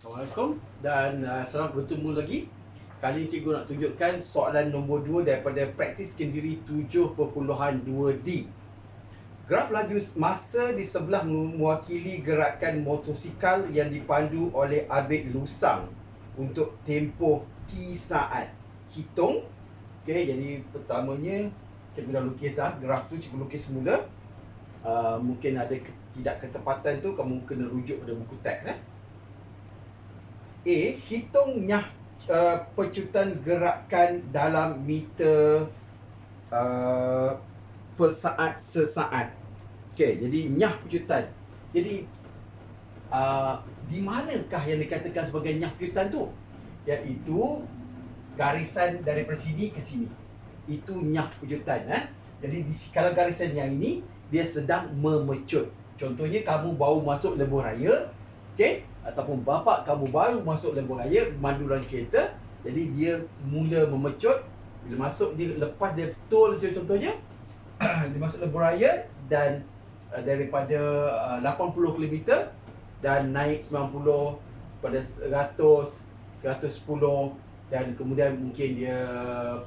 Assalamualaikum dan uh, selamat bertemu lagi. Kali ini cikgu nak tunjukkan soalan nombor 2 daripada praktis kendiri 7.2D. Graf laju masa di sebelah mewakili gerakan motosikal yang dipandu oleh Abid Lusang untuk tempoh T saat. Hitung. Okey, jadi pertamanya cikgu dah lukis dah. Graf tu cikgu lukis semula. Uh, mungkin ada tidak ketepatan tu kamu kena rujuk pada buku teks eh. A. Hitung nyah uh, pecutan gerakan dalam meter uh, per saat sesaat. Okey, jadi nyah pecutan. Jadi uh, di manakah yang dikatakan sebagai nyah pecutan tu? Iaitu garisan dari sini ke sini. Itu nyah pecutan eh. Jadi di kalau garisan yang ini dia sedang memecut. Contohnya kamu baru masuk lebuh raya, okey? ataupun bapa kamu baru masuk lebuh raya manduran kereta jadi dia mula memecut. Bila masuk dia lepas dia tol contohnya dia masuk lebuh raya dan uh, daripada uh, 80 km dan naik 90 pada 100 110 dan kemudian mungkin dia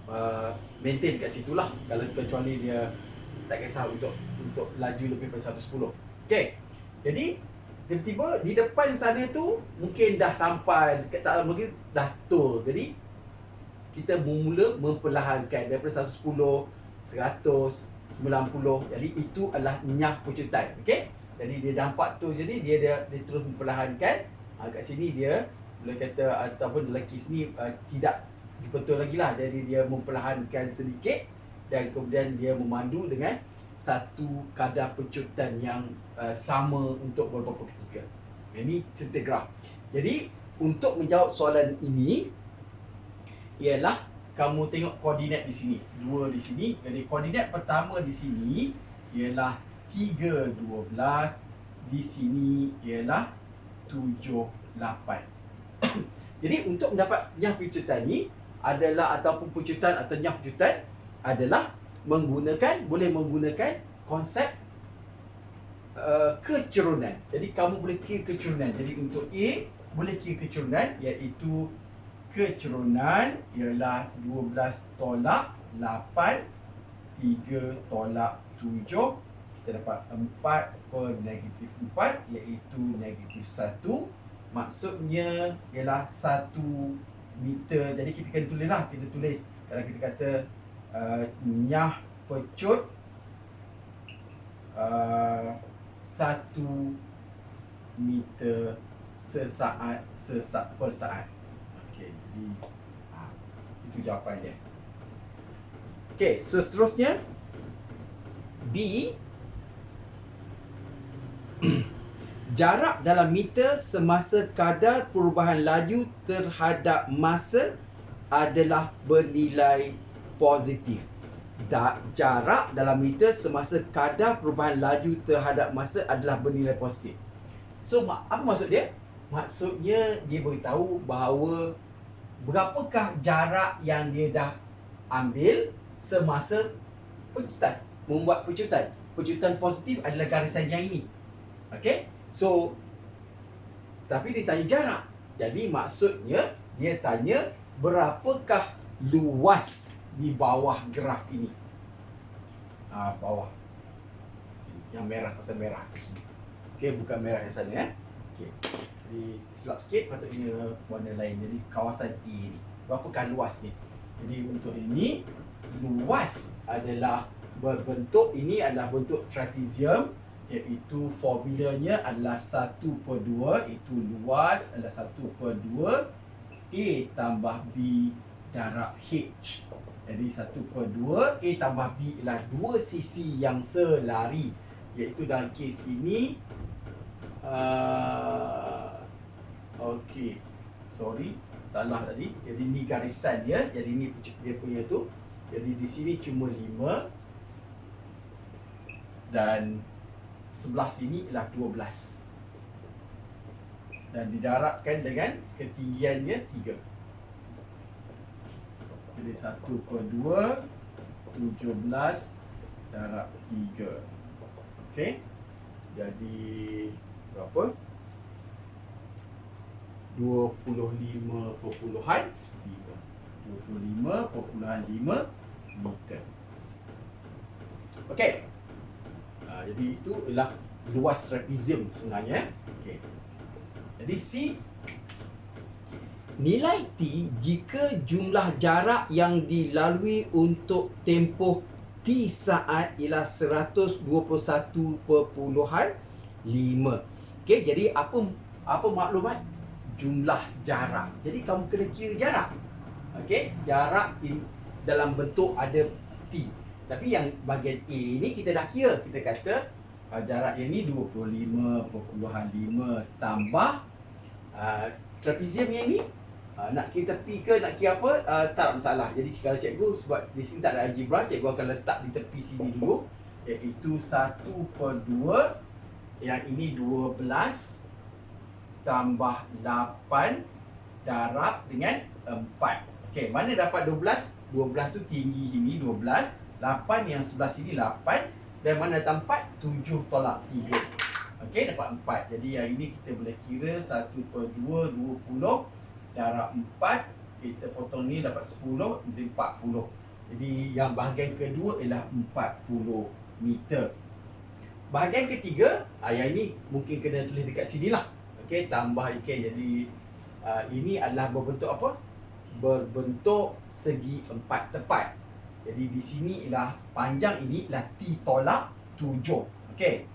uh, maintain kat situ lah. Kalau kecuali dia tak kisah untuk untuk laju lebih daripada 110 okey? Jadi tiba-tiba di depan sana tu mungkin dah sampai dekat tak lama lagi dah tol. Jadi kita mula memperlahankan daripada 110, 100, 90. Jadi itu adalah nyah pecutan. Okey? Jadi dia nampak tu jadi dia dia, dia terus memperlahankan. Ha, kat sini dia boleh kata ataupun lelaki sini uh, tidak betul lagi lah. Jadi dia memperlahankan sedikit dan kemudian dia memandu dengan satu kadar pecutan yang uh, sama untuk beberapa ketika. Ini cerita graf. Jadi untuk menjawab soalan ini ialah kamu tengok koordinat di sini. Dua di sini. Jadi koordinat pertama di sini ialah 3 12 di sini ialah 7 8. Jadi untuk mendapat nyah pecutan ni adalah ataupun pecutan atau nyah pecutan adalah menggunakan boleh menggunakan konsep uh, kecerunan. Jadi kamu boleh kira kecerunan. Jadi untuk A boleh kira kecerunan iaitu kecerunan ialah 12 tolak 8 3 tolak 7 kita dapat 4 per negatif 4 iaitu negatif 1 maksudnya ialah 1 meter jadi kita kena tulis lah kita tulis kalau kita kata uh, nyah pecut uh, satu meter sesaat sesaat per saat. Okey, jadi ha, itu jawapan dia. Okey, so seterusnya B Jarak dalam meter semasa kadar perubahan laju terhadap masa adalah bernilai positif. Da, jarak dalam meter semasa kadar perubahan laju terhadap masa adalah bernilai positif. So, apa maksud dia? Maksudnya dia beritahu bahawa berapakah jarak yang dia dah ambil semasa pecutan. Membuat pecutan. Pecutan positif adalah garisan yang ini. Okay? So, tapi dia tanya jarak. Jadi maksudnya dia tanya berapakah luas di bawah graf ini. Ah, bawah. Yang merah pasal merah tu sini. Okey, bukan merah yang sana eh. Okey. Jadi silap sikit patutnya warna lain. Jadi kawasan E ni. Berapakah luas ni? Jadi untuk ini luas adalah berbentuk ini adalah bentuk trapezium iaitu formulanya adalah 1 per 2 itu luas adalah 1 per 2 A tambah B darab H jadi 1 per 2 A tambah B ialah dua sisi yang selari. Iaitu dalam kes ini uh, Okey Sorry Salah tadi. Jadi ni garisan dia. Jadi ni dia punya tu. Jadi di sini cuma 5 Dan Sebelah sini ialah 12 Dan didarabkan dengan Ketinggiannya 3 jadi 1 per 2 17 darab 3 Okey Jadi Berapa? 25.5 25.5 meter. Okey. Uh, jadi itu ialah luas trapezium sebenarnya. Okey. Jadi C Nilai T jika jumlah jarak yang dilalui untuk tempoh T saat ialah 121.5. Okey, jadi apa apa maklumat? Jumlah jarak. Jadi kamu kena kira jarak. Okey, jarak in, dalam bentuk ada T. Tapi yang bahagian A ni kita dah kira. Kita kata uh, jarak yang ni 25.5 tambah uh, trapezium yang ni uh, nak kira tepi ke nak kira apa uh, tak masalah. Jadi kalau cikgu sebab di sini tak ada algebra, cikgu akan letak di tepi sini dulu iaitu 1 per 2 yang ini 12 tambah 8 darab dengan 4. Okey, mana dapat 12? 12 tu tinggi sini 12. 8 yang sebelah sini 8. Dan mana dapat 4? 7 tolak 3. Okey, dapat 4. Jadi yang ini kita boleh kira 1 per 2, 20. Darab 4. Kita potong ni dapat 10. Jadi 40. Jadi yang bahagian kedua ialah 40 meter. Bahagian ketiga, ah, yang ini mungkin kena tulis dekat sini lah. Okey, tambah ikan. Jadi uh, ini adalah berbentuk apa? berbentuk segi empat tepat. Jadi di sini ialah panjang ini ialah T tolak 7. Okey.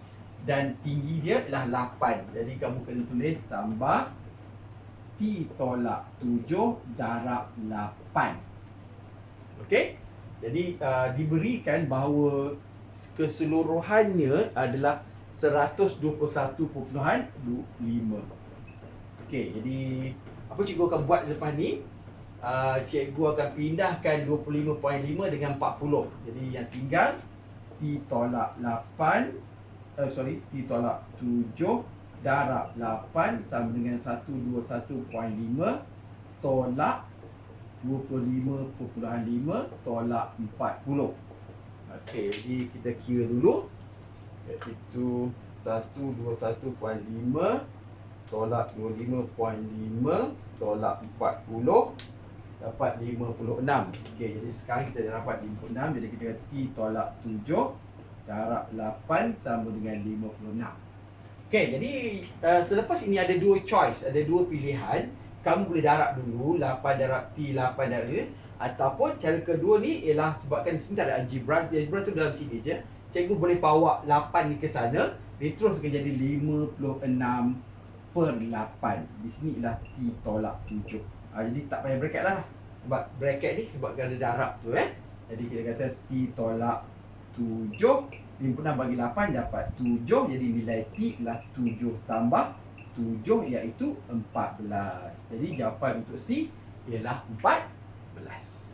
Dan tinggi dia ialah 8. Jadi kamu kena tulis tambah T tolak 7 darab 8. Okey. Jadi uh, diberikan bahawa keseluruhannya adalah 121.25. Okey, jadi apa cikgu akan buat selepas ni? uh, cikgu akan pindahkan 25.5 dengan 40. Jadi yang tinggal T tolak 8 uh, eh, sorry T tolak 7 darab 8 sama dengan 121.5 tolak 25.5 tolak 40. Okey, jadi kita kira dulu iaitu 121.5 tolak 25.5 tolak 40 dapat 56. Okey, jadi sekarang kita dah dapat 56. Jadi kita kata T tolak 7 darab 8 sama dengan 56. Okey, jadi uh, selepas ini ada dua choice, ada dua pilihan. Kamu boleh darab dulu 8 darab T 8 darab dia ataupun cara kedua ni ialah sebabkan sini tak ada algebra, algebra tu dalam sini je. Cikgu boleh bawa 8 ni ke sana, dia terus akan jadi 56 per 8. Di sini ialah T tolak 7 ha, Jadi tak payah bracket lah Sebab bracket ni sebab ada darab tu eh Jadi kita kata T tolak 7 56 bagi 8 dapat 7 Jadi nilai T adalah 7 tambah 7 iaitu 14 Jadi jawapan untuk C ialah 14